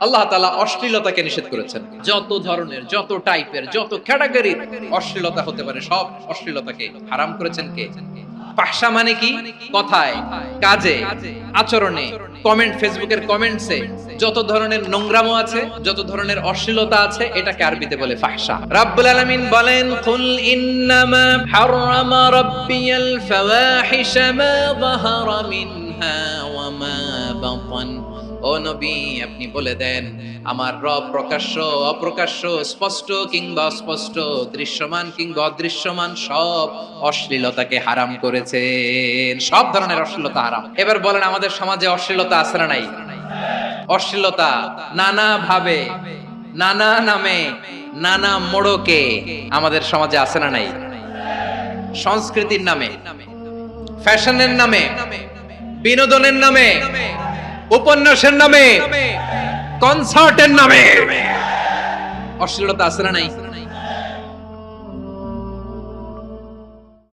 আল্লাহ অশ্লীলতাকে নিষেধ করেছেন। যত ধরনের, যত টাইপের, যত ক্যাটাগরির অশ্লীলতা হতে পারে, সব অশ্লীলতাকে হারাম করেছেন কে? ফাহশা মানে কি? কথায়, কাজে, আচরণে কমেন্ট ফেসবুকের কমেন্টসে যত ধরনের নোংরামো আছে, যত ধরনের অশ্লীলতা আছে, এটাকে আরবিতে বলে ফাহশা। রাব্বুল আলামিন বলেন, কুল ইন্নামা হারামা রাব্বিয়াল ফাওয়াহিশা মা যাহারা মিনহা ওয়া মা বাতান। ও নবী, আপনি বলে দেন, আমার রব প্রকাশ্য, অপ্রকাশ্য, স্পষ্ট কিংবা অস্পষ্ট, দৃশ্যমান কিংবা অদৃশ্যমান, সব অশ্লীলতাকে হারাম করেছেন। সব ধরনের অশ্লীলতা হারাম। এবার বলেন, আমাদের সমাজে অশ্লীলতা আছে না নাই? অশ্লীলতা নানা ভাবে নানা নামে, নানা মোড়কে আমাদের সমাজে আছে না নাই? সংস্কৃতির নামে, ফ্যাশনের নামে, বিনোদনের নামে উপন্যাসের নামে কনসার্টের নামে। অশ্লীলতা আছে না নাই?